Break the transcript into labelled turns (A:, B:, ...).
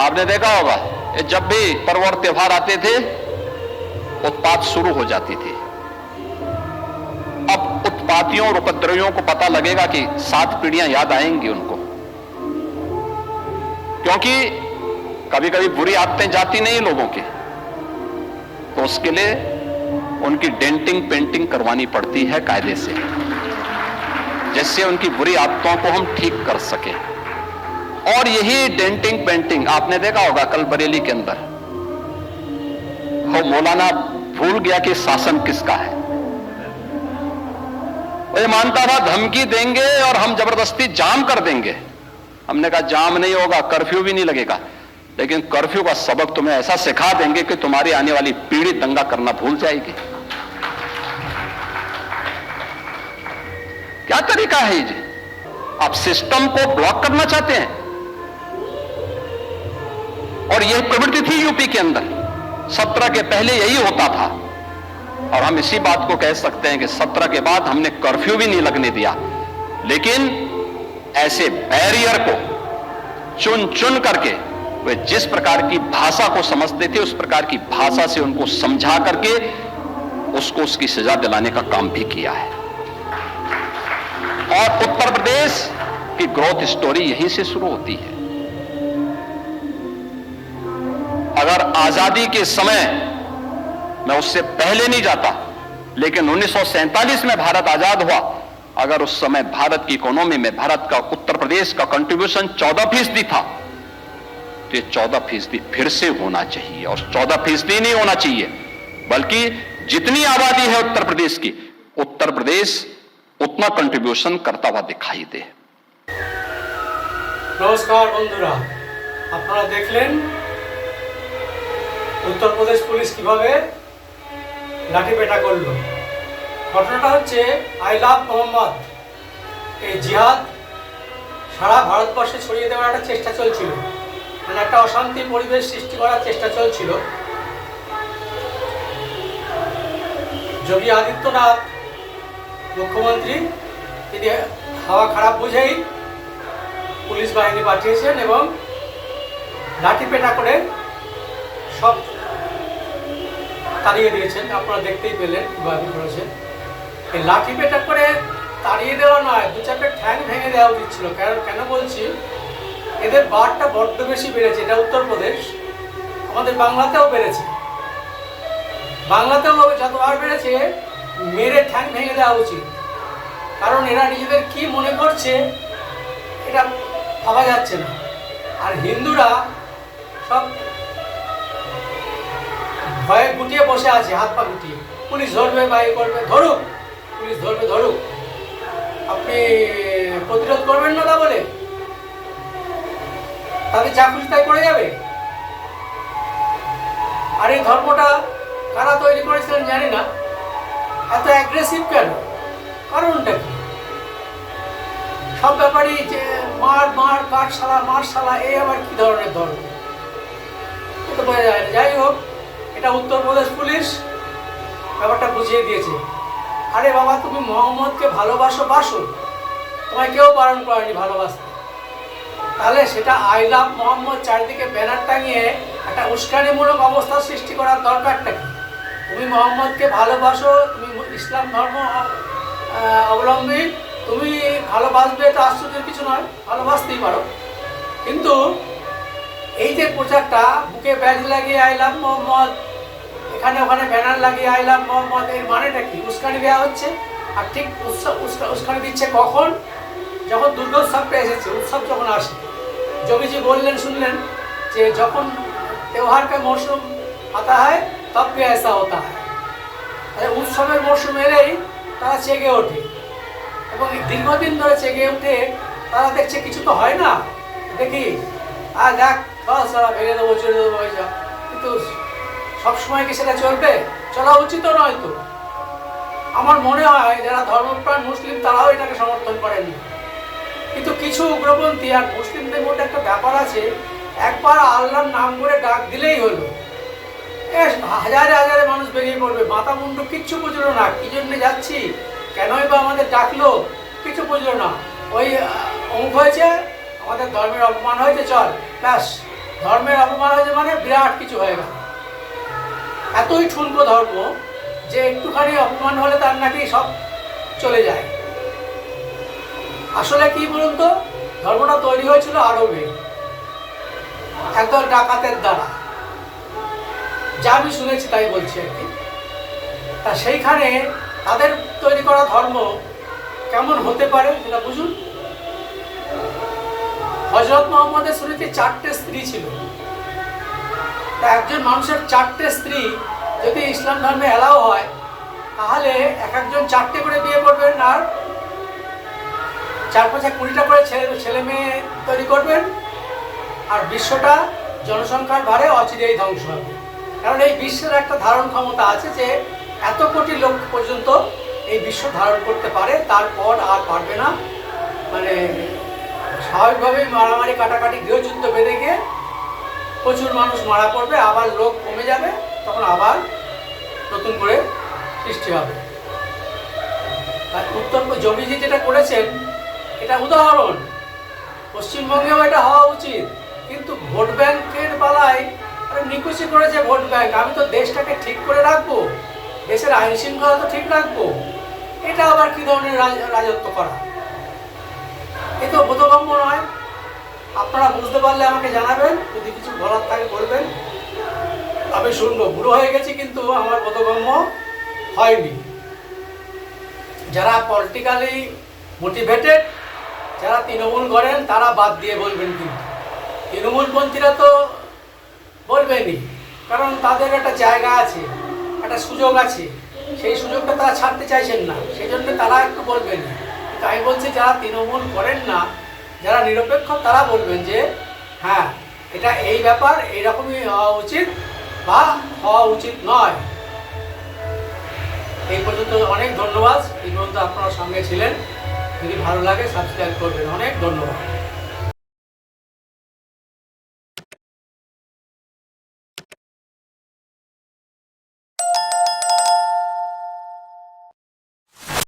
A: आपने देखा होगा जब भी पर्व और त्योहार आते थे, उत्पात शुरू हो जाती थी। अब उत्पातियों और उपद्रवियों को पता लगेगा कि सात पीढ़ियाँ याद आएँगी उनको। क्योंकि कभी कभी बुरी आदतें जाती नहीं लोगों की। तो उसके लिए उनकी डेंटिंग, पेंटिंग करवानी पड़ती है कायदे से, जिससे उनकी बुरी आदतों को हम ठीक कर सके। और यही डेंटिंग पेंटिंग आपने देखा होगा कल बरेली के अंदर। मौलाना भूल गया कि शासन किसका है। वो मानता था, धमकी देंगे और हम ज़बरदस्ती जाम कर देंगे। हमने कहा, जाम नहीं होगा, कर्फ्यू भी नहीं लगेगा। लेकिन कर्फ्यू का सबक तुम्हें ऐसा सिखा देंगे कि तुम्हारी आने वाली पीढ़ी दंगा करना भूल जाएगी। क्या तरीका है जी? आप सिस्टम को ब्लॉक करना चाहते हैं? और यह प्रवृत्ति थी यूपी के अंदर। सत्रह के पहले यही होता था। और हम इसी बात को कह सकते हैं कि सत्रह के बाद हमने कर्फ्यू भी नहीं लगने दिया। लेकिन ऐसे बैरियर को चुन चुन करके वे जिस प्रकार की भाषा को समझते थे, उस प्रकार की भाषा से उनको समझा करके उसको उसकी सजा दिलाने का काम भी किया है। और उत्तर प्रदेश की ग्रोथ स्टोरी यहीं से शुरू होती है। अगर आजादी के समय मैं उससे पहले नहीं जाता लेकिन 1947 में भारत आजाद हुआ अगर उस समय भारत की इकोनॉमी में भारत का उत्तर प्रदेश का कंट्रीब्यूशन 14 फीसदी था तो ये 14 फीसदी फिर से होना चाहिए और 14 फीसदी नहीं होना चाहिए बल्कि जितनी आबादी है उत्तर प्रदेश की उत्तर प्रदेश उतना कंट्रीब्यूशन करता हुआ दिखाई दे
B: নমস্কার বন্ধুরা আপনারা দেখলেন উত্তরপ্রদেশ পুলিশ কীভাবে লাঠিপেটা করল? ঘটনাটা হচ্ছে, আই লাভ মোহাম্মদ। এই জিহাদ সারা ভারতবর্ষে ছড়িয়ে দেওয়ার একটা চেষ্টা চলছিল। মানে একটা অশান্তি পরিবেশ সৃষ্টি করার চেষ্টা চলছিল। যোগী আদিত্যনাথ, মুখ্যমন্ত্রী, তিনি হাওয়া খারাপ বুঝেই পুলিশ বাহিনী পাঠিয়েছেন এবং লাঠি পেটা করে সব তাড়িয়ে দিয়েছেন, আপনারা দেখতেই পেলেন কীভাবে করেছেন। এই লাঠি পেটা করে তাড়িয়ে দেওয়া নয়, দু চারটে ঠ্যাং ভেঙে দেওয়া উচিত ছিল। কেন কেন বলছি? এদের বারটা বড্ড বেশি বেড়েছে, এটা উত্তরপ্রদেশ আমাদের বাংলাতেও বেড়েছে। বাংলাতেও যতবার বেড়েছে, মেরে ঠ্যাং ভেঙে দেওয়া উচিত। কারণ এরা নিজেদের কি মনে করছে, এটা ভাবা যাচ্ছে না। আর হিন্দুরা সব ভয়ে গুটিয়ে বসে আছে, হাত পা গুটিয়ে। পুলিশ ধরবে বা এ করবে, ধরুক, পুলিশ ধরবে, ধরুক। আপনি প্রতিরোধ করবেন না তা বলে? তাদের যা খুশি তাই করে যাবে? আর এই ধর্মটা কারা তৈরি করেছিলেন জানি না। এত অ্যাগ্রেসিভ কেন? কারণটা কি? সব ব্যাপারই যে মার মার কাঠ সালা মার সালা এই আবার কি ধরনের ধর্ম? যাই হোক এটা উত্তরপ্রদেশ পুলিশ ব্যাপারটা বুঝিয়ে দিয়েছে। আরে বাবা, তুমি মোহাম্মদকে ভালোবাসো বাসো তোমায় কেউ বারণ করেনি ভালোবাসতে। তাহলে সেটা আই লাভ মোহাম্মদ চারিদিকে ব্যানার টাঙিয়ে একটা উস্কানিমূলক অবস্থা সৃষ্টি করার দরকারটা কি? তুমি মোহাম্মদকে ভালোবাসো, তুমি ইসলাম ধর্ম অবলম্বী, তুমি ভালোবাসবে তো আশ্চর্যের কিছু নয়, ভালোবাসতেই পারো। কিন্তু এই যে প্রচারটা, বুকে ব্যাজ লাগিয়ে আই লাভ মোহাম্মদ। এখানে ওখানে ব্যানার লাগিয়ে আইলাম মোহাম্মদ এর মানেটা কি উস্কানি দেওয়া হচ্ছে আর ঠিক উৎসব উস্কা- উস্কানি দিচ্ছে কখন যখন দুর্গোৎসবটা এসেছে উৎসব যখন আসে যোগীজি বললেন শুনলেন যে যখন त्योहार का मौसम आता है तब भी ऐसा होता है তাহলে উৎসবের মরশুম এলেই তারা চেগে ওঠে এবং এই দীর্ঘদিন ধরে চেগে উঠে তারা দেখছে কিছু তো হয় না দেখি আর দেখ সব সারা ভেঙে দেবো চলে দেবো হয়ে যা কিন্তু সবসময় কি সেটা চলবে? চলা উচিত নয় তো। আমার মনে হয় যারা ধর্মপ্রাণ মুসলিম, তারাও এটাকে সমর্থন করেনি। কিন্তু কিছু উগ্রপন্থী আর মুসলিমদের মধ্যে একটা ব্যাপার আছে, একবার আল্লাহর নাম করে ডাক দিলেই হলো। হাজারে হাজারে মানুষ বেরিয়ে পড়বে, মাথা মুন্ডু কিচ্ছু বুঝলো না, কি জন্য যাচ্ছি? কেনই বা আমাদের ডাকলো? কিছু বুঝলো না। ওই অমুক হয়েছে? আমাদের ধর্মের অপমান হয়েছে, চল। ব্যাস, ধর্মের অপমান হয়েছে মানে বিরাট কিছু হয়ে গেল। এতই ঠুনকো ধর্ম যে একটুখানি অপমান হলে তার নাকি সব চলে যায়। আসলে কি বলুন তো, ধর্মটা তৈরি হয়েছিল আরবে একদল ডাকাতের দ্বারা। যা আমি শুনেছি তাই বলছি আর কি। তা সেইখানে তাদের তৈরি করা ধর্ম কেমন হতে পারে সেটা বুঝুন? হজরত মোহাম্মদের শুনেছি চারটে স্ত্রী ছিল। তা একজন মানুষের চারটে স্ত্রী যদি ইসলাম ধর্মে এলাও হয়, তাহলে এক একজন চারটে করে বিয়ে করবেন আর চার পাঁচে কুড়িটা করে ছেলে ছেলে মেয়ে তৈরি করবেন আর বিশ্বটা জনসংখ্যার ভারে অচিরেই ধ্বংস হবে। কারণ এই বিশ্বের একটা ধারণ ক্ষমতা আছে যে এত কোটি লোক পর্যন্ত এই বিশ্ব ধারণ করতে পারে, তারপর আর পারবে না। মানে স্বাভাবিকভাবেই মারামারি, কাটাকাটি, গৃহযুদ্ধ বেঁধে গিয়ে প্রচুর মানুষ মারা পড়বে, আবার লোক কমে যাবে, তখন আবার নতুন করে সৃষ্টি হবে। আর উত্তর যোগীজি যেটা করেছেন, এটা উদাহরণ। পশ্চিমবঙ্গেও এটা হওয়া উচিত, কিন্তু ভোট ব্যাংকের আরে নিকুচি করেছে ভোট ব্যাংক, আমি তো দেশটাকে ঠিক করে রাখব, দেশের আইন শৃঙ্খলা তো ঠিক রাখব। এটা আবার কি ধরনের রাজ- রাজত্ব করা? এ তো বোধগম্য নয়। আপনারা বুঝতে পারলে আমাকে জানাবেন, যদি কিছু বলার থাকে বলবেন। আমি শুনব, বুড়ো হয়ে গেছি কিন্তু আমার বোধগম্য হয়নি। যারা পলিটিক্যালি মোটিভেটেড যারা তৃণমূল করেন, তারা বাদ দিয়ে বলবেন কিন্তু। তৃণমূলপন্থীরা তো বলবেনই, কারণ তাদের একটা জায়গা আছে, একটা সুযোগ আছে। সেই সুযোগটা তারা ছাড়তে চাইছেন না সেই জন্য তারা একটু বলবেন তাই বলছে, যারা তৃণমূল করেন না যারা নিরপেক্ষ, তারা বলবেন যে হ্যাঁ এটা এই ব্যাপার, এইরকমই হওয়া উচিত বা হওয়া উচিত নয়। এই পর্যন্ত অনেক ধন্যবাদ। এই পর্যন্ত আপনারা সঙ্গে ছিলেন। যদি ভালো লাগে সাবস্ক্রাইব করবেন। অনেক ধন্যবাদ।